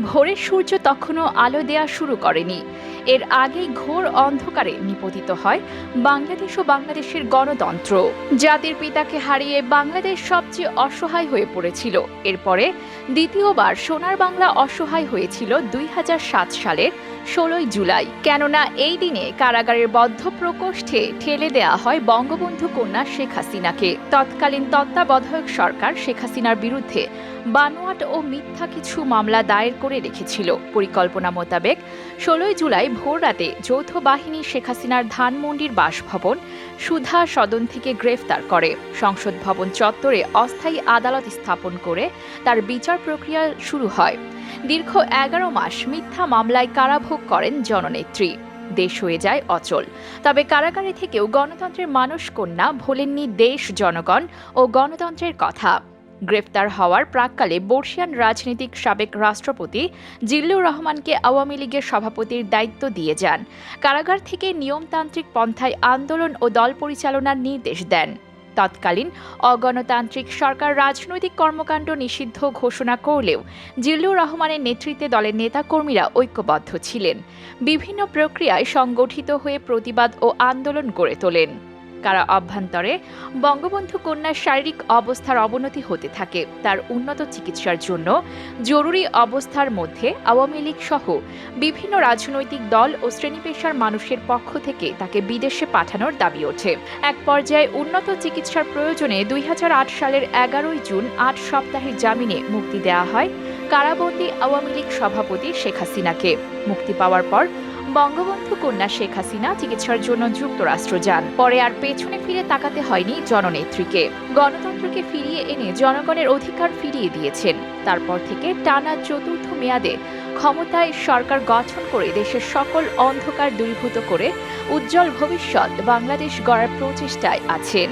ভোরের সূর্য তখনও আলো দেয়া শুরু করেনি। এর আগেই ঘোর অন্ধকারে নিপতিত হয় বাংলাদেশ ও বাংলাদেশের গণতন্ত্র। জাতির পিতাকে হারিয়ে বাংলাদেশ সবচেয়ে অসহায় হয়ে পড়েছিল। এরপরে দ্বিতীয়বার সোনার বাংলা অসহায় হয়েছিল দুই হাজার সাত সালের ষোলোই জুলাই। কেননা এই দিনে কারাগারের বদ্ধ প্রকোষ্ঠে ঠেলে দেয়া হয় বঙ্গবন্ধু কন্যা শেখ হাসিনাকে। তৎকালীন তত্ত্বাবধায়ক সরকার শেখ হাসিনার বিরুদ্ধে বানোয়াট ও মিথ্যা কিছু মামলা দায়ের করে রেখেছিল। পরিকল্পনা মোতাবেক ষোলোই জুলাই ভোর রাতে যৌথ বাহিনী শেখ হাসিনার ধানমন্ডির বাসভবন সুধা সদন থেকে গ্রেফতার করে। সংসদ ভবন চত্বরে অস্থায়ী আদালত স্থাপন করে তার বিচার প্রক্রিয়া শুরু হয়। দীর্ঘ এগারো মাস মিথ্যা মামলায় কারাভোগ করেন জননেত্রী। দেশ হয়ে যায় অচল। তবে কারাগারে থেকেও গণতন্ত্রের মানুষ কন্যা ভোলেননি দেশ জনগণ ও গণতন্ত্রের কথা। গ্রেফতার হওয়ার প্রাককালে বর্ষিয়ান রাজনীতিক সাবেক রাষ্ট্রপতি জিল্লুর রহমানকে আওয়ামী লীগের সভাপতির দায়িত্ব দিয়ে যান। কারাগার থেকে নিয়মতান্ত্রিক পন্থায় আন্দোলন ও দল পরিচালনার নির্দেশ দেন। তৎকালীন অগণতান্ত্রিক সরকার রাজনৈতিক কর্মকাণ্ড নিষিদ্ধ ঘোষণা করলেও জিল্লুর রহমানের নেতৃত্বে দলের নেতাকর্মীরা ঐক্যবদ্ধ ছিলেন। বিভিন্ন প্রক্রিয়ায় সংগঠিত হয়ে প্রতিবাদ ও আন্দোলন গড়ে তোলেন। কারা অভ্যন্তরে বঙ্গবন্ধু কন্যার শারীরিক অবস্থার অবনতি হতে থাকে, তার উন্নত চিকিৎসার জন্য জরুরি অবস্থার মধ্যে আওয়ামী লীগ সহ বিভিন্ন রাজনৈতিক দল ও শ্রেণীপেশার মানুষের পক্ষ থেকে তাকে বিদেশে পাঠানোর দাবি ওঠে। এক পর্যায়ে উন্নত চিকিৎসার প্রয়োজনে দুই হাজার আট সালের এগারোই জুন আট সপ্তাহের জামিনে মুক্তি দেওয়া হয় কারাবন্দী আওয়ামী লীগ সভাপতি শেখ হাসিনাকে। মুক্তি পাওয়ার পর বঙ্গবন্ধু কন্যা শেখ হাসিনা চিকিৎসার জন্য যুক্তরাষ্ট্র যান। পরে আর পেছনে ফিরে তাকাতে হয়নি জননেত্রীকে। গণতন্ত্রকে ফিরিয়ে এনে জনগণের অধিকার ফিরিয়ে দিয়েছেন। তারপর থেকে টানা চতুর্থ মেয়াদে ক্ষমতায় সরকার গঠন করে দেশের সকল অন্ধকার দূরীভূত করে উজ্জ্বল ভবিষ্যৎ বাংলাদেশ গড়ার প্রচেষ্টায় আছেন।